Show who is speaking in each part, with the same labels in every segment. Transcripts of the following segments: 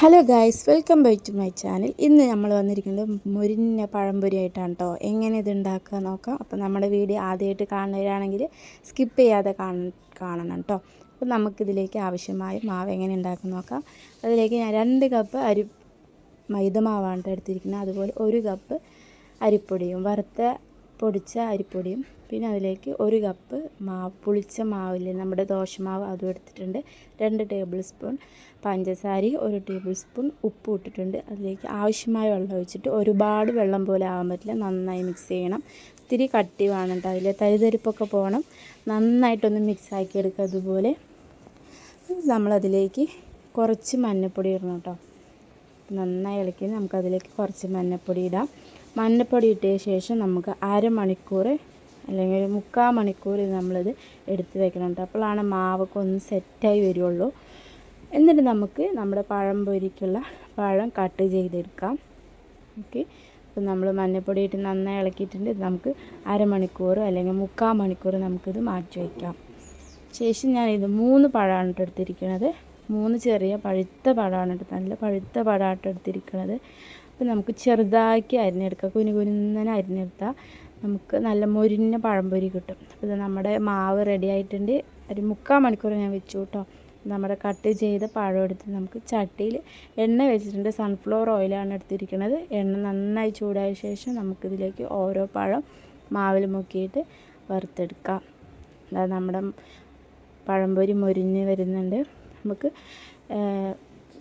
Speaker 1: Hello guys welcome back to my channel ഇന്ന് നമ്മൾ വന്നിരിക്കുന്നത് മുരിഞ്ഞ പഴംപൊരി ആയിട്ടാണ് കേട്ടോ എങ്ങനെ ഇത് ഉണ്ടാക്കുക നോക്കാം. അപ്പോൾ നമ്മുടെ വീഡിയോ ആദ്യമായിട്ട് കാണുന്നവരാണെങ്കിൽ സ്കിപ്പ് ചെയ്യാതെ കാണ കാണണം കേട്ടോ അപ്പോൾ നമുക്കിതിലേക്ക് ആവശ്യമായ മാവ് എങ്ങനെ ഉണ്ടാക്കുക നോക്കാം. അതിലേക്ക് ഞാൻ രണ്ട് കപ്പ് അരി മൈദ മാവാണ് എടുത്തിരിക്കുന്നത്. അതുപോലെ ഒരു കപ്പ് അരിപ്പൊടിയും വറുത്ത പൊടിച്ച അരിപ്പൊടിയും പിന്നെ അതിലേക്ക് ഒരു കപ്പ് മാവ് പുളിച്ച മാവില്ലേ നമ്മുടെ ദോശമാവ് അതും എടുത്തിട്ടുണ്ട്. രണ്ട് ടേബിൾ സ്പൂൺ പഞ്ചസാര ഒരു ടേബിൾ സ്പൂൺ ഉപ്പ് ഇട്ടിട്ടുണ്ട്. അതിലേക്ക് ആവശ്യമായ വെള്ളം ഒഴിച്ചിട്ട് ഒരുപാട് വെള്ളം പോലെ ആവാൻ പറ്റില്ല. നന്നായി മിക്സ് ചെയ്യണം. ഇത്തിരി കട്ടി വേണം കേട്ടോ അതിൽ തരിതരിപ്പൊക്കെ പോകണം. നന്നായിട്ടൊന്ന് മിക്സ് ആക്കി എടുക്കുക അതുപോലെ. നമ്മളതിലേക്ക് കുറച്ച് മഞ്ഞൾപ്പൊടി ഇടണം കേട്ടോ. നന്നായി ഇളക്കി നമുക്കതിലേക്ക് കുറച്ച് മഞ്ഞൾപ്പൊടി ഇടാം. മഞ്ഞൾപ്പൊടി ഇട്ട ശേഷം നമുക്ക് അരമണിക്കൂർ അല്ലെങ്കിൽ ഒരു മുക്കാൽ മണിക്കൂർ നമ്മളിത് എടുത്ത് വെക്കണം അപ്പോഴാണ് മാവൊക്കെ ഒന്ന് സെറ്റായി വരുള്ളൂ. എന്നിട്ട് നമുക്ക് നമ്മുടെ പഴം പൊരിക്കുള്ള പഴം കട്ട് ചെയ്തെടുക്കാം. ഓക്കെ. അപ്പോൾ നമ്മൾ മഞ്ഞൾപ്പൊടി ഇട്ട് നന്നായി ഇളക്കിയിട്ടുണ്ട്. നമുക്ക് അരമണിക്കൂർ അല്ലെങ്കിൽ മുക്കാൽ മണിക്കൂർ നമുക്കിത് മാറ്റി വയ്ക്കാം. ശേഷം ഞാൻ ഇത് മൂന്ന് പഴമാണ് എടുത്തിരിക്കുന്നത്. മൂന്ന് ചെറിയ പഴുത്ത പഴമാണ് നല്ല പഴുത്ത പഴമായിട്ട് എടുത്തിരിക്കുന്നത്. അപ്പോൾ നമുക്ക് ചെറുതാക്കി അരിഞ്ഞെടുക്കാം. കുഞ്ഞു കുനിന്നനെ അരിഞ്ഞെടുത്താൽ നമുക്ക് നല്ല മൊരിഞ്ഞ പഴംപൊരി കിട്ടും. അപ്പോൾ നമ്മുടെ മാവ് റെഡി ആയിട്ടുണ്ട്. ഒരു മുക്കാൽ മണിക്കൂർ ഞാൻ വെച്ചു കേട്ടോ നമ്മുടെ കട്ട് ചെയ്ത പഴം എടുത്ത് നമുക്ക് ചട്ടിയിൽ എണ്ണ വെച്ചിട്ടുണ്ട്. സൺഫ്ലവർ ഓയിലാണ് എടുത്തിരിക്കുന്നത്. എണ്ണ നന്നായി ചൂടായ ശേഷം നമുക്കിതിലേക്ക് ഓരോ പഴം മാവിൽ മുക്കിയിട്ട് വറുത്തെടുക്കാം. അതായത് നമ്മുടെ പഴംപൊരി മൊരിഞ്ഞ് വരുന്നുണ്ട്. നമുക്ക്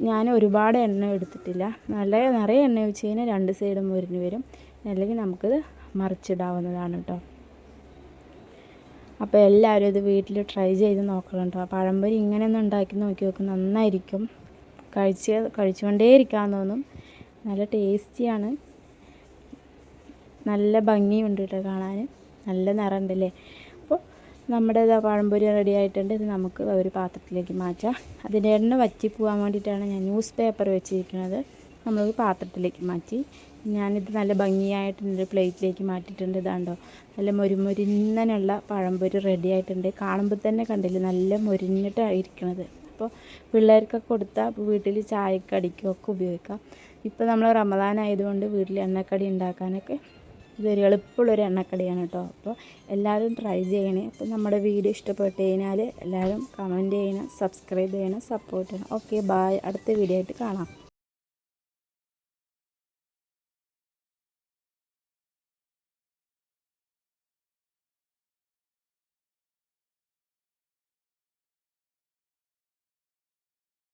Speaker 1: ഞാൻ ഒരുപാട് എണ്ണ എടുത്തിട്ടില്ല. നല്ല നിറയെ എണ്ണ വെച്ച് കഴിഞ്ഞാൽ രണ്ട് സൈഡും മുരിഞ്ഞ് വരും. അല്ലെങ്കിൽ നമുക്കത് മറിച്ചിടാവുന്നതാണ് കേട്ടോ അപ്പോൾ എല്ലാവരും ഇത് വീട്ടിൽ ട്രൈ ചെയ്ത് നോക്കണം കേട്ടോ പഴംപൊരി ഇങ്ങനെ ഒന്ന് ഉണ്ടാക്കി നോക്കി നോക്കും. നന്നായിരിക്കും. കഴിച്ച് കഴിച്ചുകൊണ്ടേ തോന്നും. നല്ല ടേസ്റ്റിയാണ് നല്ല ഭംഗിയുണ്ട് കേട്ടോ കാണാൻ. നല്ല നിറമുണ്ടല്ലേ അപ്പോൾ നമ്മുടെ പഴംപൊരി റെഡി ആയിട്ടുണ്ട്. ഇത് നമുക്ക് ഒരു പാത്രത്തിലേക്ക് മാറ്റാം. അതിന്റെ എണ്ണ വറ്റി പോകാൻ വേണ്ടിയിട്ടാണ് ഞാൻ ന്യൂസ് പേപ്പർ വെച്ചിരിക്കുന്നത്. നമ്മളൊരു പാത്രത്തിലേക്ക് മാറ്റി. ഞാനിത് നല്ല ഭംഗിയായിട്ട് എന്റെ പ്ലേറ്റിലേക്ക് മാറ്റിയിട്ടുണ്ട്. ഇതാണ്ടോ നല്ല മൊരിമൊരിന്നനുള്ള പഴംപൊരി റെഡി ആയിട്ടുണ്ട്. കാണുമ്പോൾ തന്നെ കണ്ടില്ലേ നല്ല മൊരിഞ്ഞിട്ടാണ് അപ്പോൾ പിള്ളേർക്കൊക്കെ കൊടുത്താൽ വീട്ടിൽ ചായക്കടിക്കും ഒക്കെ ഉപയോഗിക്കാം. ഇപ്പോൾ നമ്മൾ റമദാൻ ആയതുകൊണ്ട് വീട്ടിൽ എണ്ണക്കടി ഉണ്ടാക്കാനൊക്കെ ഇതൊരു എളുപ്പമുള്ളൊരു എണ്ണക്കടിയാണ് കേട്ടോ. അപ്പോൾ എല്ലാവരും ട്രൈ ചെയ്യണേ. അപ്പോൾ നമ്മുടെ വീഡിയോ ഇഷ്ടപ്പെട്ട് കഴിഞ്ഞാൽ എല്ലാവരും കമന്റ് ചെയ്യണം സബ്സ്ക്രൈബ് ചെയ്യണം സപ്പോർട്ട് ചെയ്യണം. ഓക്കെ ബായ് അടുത്ത വീഡിയോ ആയിട്ട് കാണാം.